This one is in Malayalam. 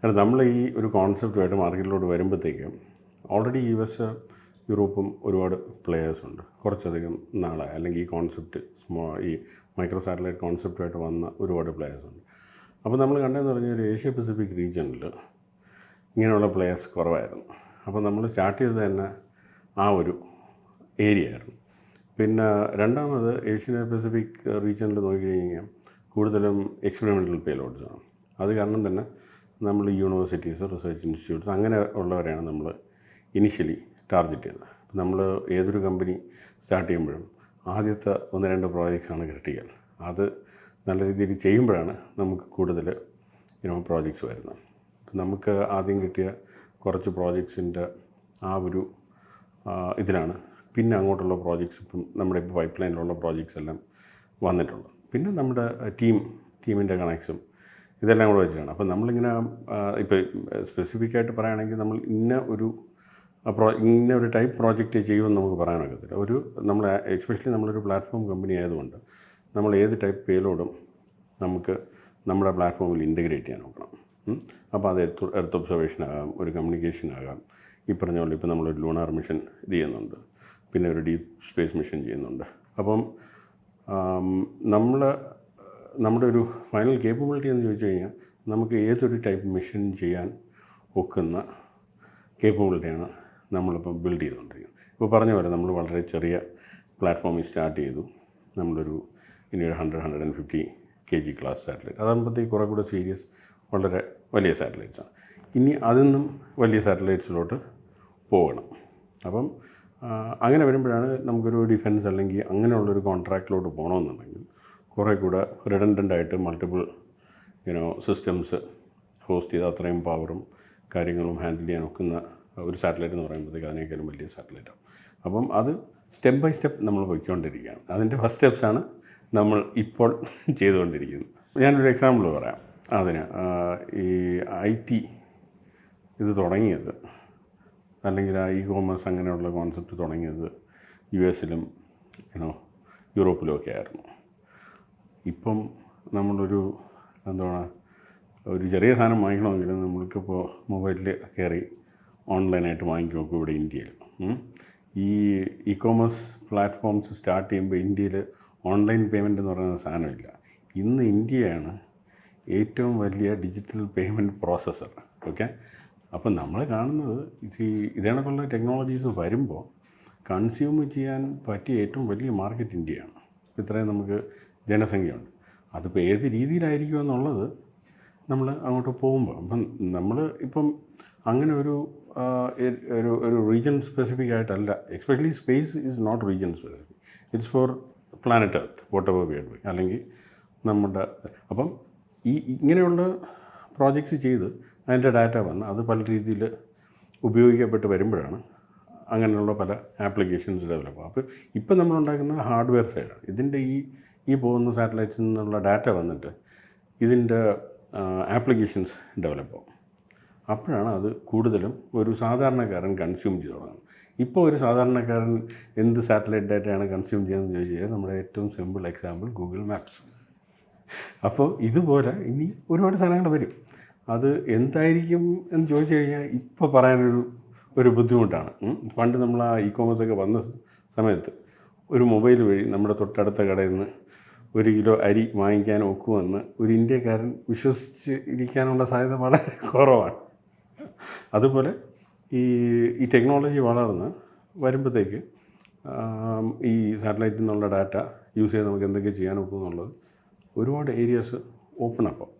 കാരണം നമ്മൾ ഈ ഒരു കോൺസെപ്റ്റുമായിട്ട് മാർക്കറ്റിലോട്ട് വരുമ്പോഴത്തേക്കും ഓൾറെഡി യു എസ് യൂറോപ്പും ഒരുപാട് പ്ലെയേഴ്സ് ഉണ്ട്. കുറച്ചധികം നാളെ അല്ലെങ്കിൽ ഈ കോൺസെപ്റ്റ് സ്മോ ഈ മൈക്രോ സാറ്റലൈറ്റ് കോൺസെപ്റ്റുമായിട്ട് വന്ന ഒരുപാട് പ്ലെയേഴ്സ് ഉണ്ട്. അപ്പോൾ നമ്മൾ കണ്ടതെന്ന് പറഞ്ഞാൽ ഒരു ഏഷ്യ പസഫിക് റീജിയനിൽ ഇങ്ങനെയുള്ള പ്ലെയേഴ്സ് കുറവായിരുന്നു. അപ്പോൾ നമ്മൾ സ്റ്റാർട്ട് ചെയ്തത് തന്നെ ആ ഒരു ഏരിയ ആയിരുന്നു. പിന്നെ രണ്ടാമത് ഏഷ്യൻ പസഫിക് റീജിയനിൽ നോക്കിക്കഴിഞ്ഞാൽ കൂടുതലും എക്സ്പെരിമെന്റൽ പേലോഡ്സാണ് അത് കാരണം തന്നെ നമ്മൾ യൂണിവേഴ്സിറ്റീസ് റിസർച്ച് ഇൻസ്റ്റിറ്റ്യൂട്ട്സ് അങ്ങനെ ഉള്ളവരെയാണ് നമ്മൾ ഇനിഷ്യലി ടാർഗറ്റ് ചെയ്തത് നമ്മൾ ഏതൊരു കമ്പനി സ്റ്റാർട്ട് ചെയ്യുമ്പോഴും ആദ്യത്തെ ഒന്ന് രണ്ട് പ്രോജക്ട്സാണ് ക്രിട്ടിക്കൽ. അത് നല്ല രീതിയിൽ ചെയ്യുമ്പോഴാണ് നമുക്ക് കൂടുതൽ ഇനോ പ്രോജക്ട്സ് വരുന്നത്. നമുക്ക് ആദ്യം കിട്ടിയ കുറച്ച് പ്രോജക്ട്സിന്റെ ആ ഒരു ഇതിലാണ് പിന്നെ അങ്ങോട്ടുള്ള പ്രോജക്ട്സ് ഇപ്പം നമ്മുടെ ഇപ്പോൾ പൈപ്പ് ലൈനിലുള്ള പ്രോജക്ട്സ് എല്ലാം വന്നിട്ടുള്ളത്. പിന്നെ നമ്മുടെ ടീം ടീമിന്റെ കണക്സും ഇതെല്ലാം കൂടെ വെച്ചിട്ടാണ്. അപ്പോൾ നമ്മളിങ്ങനെ ഇപ്പോൾ സ്പെസിഫിക് ആയിട്ട് പറയുകയാണെങ്കിൽ നമ്മൾ ഇന്ന ഒരു പ്രോ ഇന്ന ഒരു ടൈപ്പ് പ്രോജക്റ്റ് ചെയ്യുമെന്ന് നമുക്ക് പറയാനൊക്കത്തില്ല ഒരു നമ്മൾ എക്സ്പെഷ്യലി നമ്മളൊരു പ്ലാറ്റ്ഫോം കമ്പനി ആയതുകൊണ്ട് നമ്മൾ ഏത് ടൈപ്പ് പേലോഡും നമുക്ക് നമ്മുടെ പ്ലാറ്റ്ഫോമിൽ ഇന്റഗ്രേറ്റ് ചെയ്യാൻ നോക്കണം. അപ്പോൾ അത് എർത്ത് എർത്ത് ഒബ്സർവേഷൻ ആകാം ഒരു കമ്മ്യൂണിക്കേഷൻ ആകാം ഈ പറഞ്ഞ പോലെ ഇപ്പോൾ നമ്മളൊരു ലൂണാർ മിഷൻ ഇത് ചെയ്യുന്നുണ്ട്. പിന്നെ ഒരു ഡീപ്പ് സ്പേസ് മിഷൻ ചെയ്യുന്നുണ്ട്. അപ്പം നമ്മൾ നമ്മുടെ ഒരു ഫൈനൽ കേപ്പബിലിറ്റി എന്ന് ചോദിച്ചു കഴിഞ്ഞാൽ നമുക്ക് ഏതൊരു ടൈപ്പ് മെഷീൻ ചെയ്യാൻ ഒക്കുന്ന കേപ്പബിലിറ്റിയാണ് നമ്മളിപ്പോൾ ബിൽഡ് ചെയ്തുകൊണ്ടിരിക്കുന്നത്. ഇപ്പോൾ പറഞ്ഞ പോലെ നമ്മൾ വളരെ ചെറിയ പ്ലാറ്റ്ഫോമിൽ സ്റ്റാർട്ട് ചെയ്തു. നമ്മളൊരു ഇനി ഒരു hundred hundred and fifty K G class satellite അതാകുമ്പോഴത്തേക്ക് കുറേ കൂടെ സീരിയസ് വളരെ വലിയ സാറ്റലൈറ്റ്സാണ് ഇനി അതിൽ നിന്നും വലിയ സാറ്റലൈറ്റ്സിലോട്ട് പോകണം. അപ്പം അങ്ങനെ വരുമ്പോഴാണ് നമുക്കൊരു ഡിഫൻസ് അല്ലെങ്കിൽ അങ്ങനെയുള്ളൊരു കോൺട്രാക്റ്റിലോട്ട് പോകണമെന്നുണ്ടെങ്കിൽ കുറേ കൂടെ റിഡൻഡന്റ് ആയിട്ട് മൾട്ടിപ്പിൾ യുനോ സിസ്റ്റംസ് ഹോസ്റ്റ് ചെയ്ത് അത്രയും പവറും കാര്യങ്ങളും ഹാൻഡിൽ ചെയ്യാൻ ഒക്കുന്ന ഒരു സാറ്റലൈറ്റ് എന്ന് പറയുമ്പോഴത്തേക്ക് അതിനേക്കാളും വലിയ സാറ്റലൈറ്റാണ് അപ്പം അത് സ്റ്റെപ്പ് ബൈ സ്റ്റെപ്പ് നമ്മൾ പോയിക്കൊണ്ടിരിക്കുകയാണ്. അതിന്റെ ഫസ്റ്റ് സ്റ്റെപ്സാണ് നമ്മൾ ഇപ്പോൾ ചെയ്തുകൊണ്ടിരിക്കുന്നത്. ഞാനൊരു എക്സാമ്പിൾ പറയാം. അതിന് ഈ ഐ ടി ഇത് തുടങ്ങിയത് അല്ലെങ്കിൽ ആ ഇ കോമേഴ്സ് അങ്ങനെയുള്ള കോൺസെപ്റ്റ് തുടങ്ങിയത് യു എസിലും യൂറോപ്പിലും ഒക്കെ ആയിരുന്നു. ഇപ്പം നമ്മളൊരു എന്താണ് ഒരു ചെറിയ സാധനം വാങ്ങിക്കണമെങ്കിൽ നമ്മൾക്കിപ്പോൾ മൊബൈലിൽ കയറി ഓൺലൈനായിട്ട് വാങ്ങിക്കും നോക്കും ഇവിടെ ഇന്ത്യയിൽ. ഈ ഇ കോമേഴ്സ് പ്ലാറ്റ്ഫോംസ് സ്റ്റാർട്ട് ചെയ്യുമ്പോൾ ഇന്ത്യയിൽ ഓൺലൈൻ പേയ്മെന്റ് എന്ന് പറയുന്ന സാധനമില്ല. ഇന്ന് ഇന്ത്യയാണ് ഏറ്റവും വലിയ ഡിജിറ്റൽ പേയ്മെന്റ് പ്രോസസ്സർ. ഓക്കെ? അപ്പം നമ്മൾ കാണുന്നത് ഈ ഇതേണക്കുള്ള ടെക്നോളജീസ് വരുമ്പോൾ കൺസ്യൂം ചെയ്യാൻ പറ്റിയ ഏറ്റവും വലിയ മാർക്കറ്റ് ഇന്ത്യയാണ്. ഇത്രയും നമുക്ക് ജനസംഖ്യയുണ്ട്. അതിപ്പോൾ ഏത് രീതിയിലായിരിക്കും എന്നുള്ളത് നമ്മൾ അങ്ങോട്ട് പോകുമ്പോൾ അപ്പം നമ്മൾ ഇപ്പം അങ്ങനെ ഒരു ഒരു ഒരു റീജിയൻ സ്പെസിഫിക് ആയിട്ടല്ല. Especially space is not region specific it's for planet earth whatever be അല്ലെങ്കിൽ നമ്മുടെ അപ്പം ഈ ഇങ്ങനെയുള്ള പ്രോജക്ട്സ് ചെയ്ത് അതിന്റെ ഡാറ്റ വന്ന് അത് പല രീതിയിൽ ഉപയോഗിക്കപ്പെട്ട് വരുമ്പോഴാണ് അങ്ങനെയുള്ള പല ആപ്ലിക്കേഷൻസ് ഡെവലപ്പ് അപ്പോൾ ഇപ്പം നമ്മൾ ഉണ്ടാക്കുന്ന ഹാർഡ്വെയർ സൈഡാണ് ഇതിന്റെ ഈ ഈ പോകുന്ന സാറ്റലൈറ്റ്സിൽ നിന്നുള്ള ഡാറ്റ വന്നിട്ട് ഇതിന്റെ ആപ്ലിക്കേഷൻസ് ഡെവലപ്പ് ആവും. അപ്പോഴാണ് അത് കൂടുതലും ഒരു സാധാരണക്കാരൻ കൺസ്യൂം ചെയ്ത് തുടങ്ങുന്നത്. ഇപ്പോൾ ഒരു സാധാരണക്കാരൻ എന്ത് സാറ്റലൈറ്റ് ഡാറ്റയാണ് കൺസ്യൂം ചെയ്യുന്നത് ചോദിച്ചു കഴിഞ്ഞാൽ നമ്മുടെ ഏറ്റവും സിമ്പിൾ എക്സാമ്പിൾ ഗൂഗിൾ മാപ്സ് അപ്പോൾ ഇതുപോലെ ഇനി ഒരുപാട് സാധനങ്ങൾ വരും. അത് എന്തായിരിക്കും എന്ന് ചോദിച്ചു കഴിഞ്ഞാൽ ഇപ്പോൾ പറയാനൊരു ഒരു ബുദ്ധിമുട്ടാണ്. പണ്ട് നമ്മൾ ആ ഇ കോമേഴ്സൊക്കെ വന്ന സമയത്ത് ഒരു മൊബൈൽ വഴി നമ്മുടെ തൊട്ടടുത്ത കടയിൽ നിന്ന് ഒരു കിലോ അരി വാങ്ങിക്കാൻ ഒക്കുമെന്ന് ഒരു ഇന്ത്യക്കാരൻ വിശ്വസിച്ച് ഇരിക്കാനുള്ള സാധ്യത വളരെ കുറവാണ്. അതുപോലെ ഈ ഈ ടെക്നോളജി വളർന്ന് വരുമ്പോഴത്തേക്ക് ഈ സാറ്റലൈറ്റിൽ നിന്നുള്ള ഡാറ്റ യൂസ് ചെയ്ത് നമുക്ക് എന്തൊക്കെ ചെയ്യാൻ ഒക്കും എന്നുള്ളത് ഒരുപാട് ഏരിയാസ് ഓപ്പൺ അപ്പം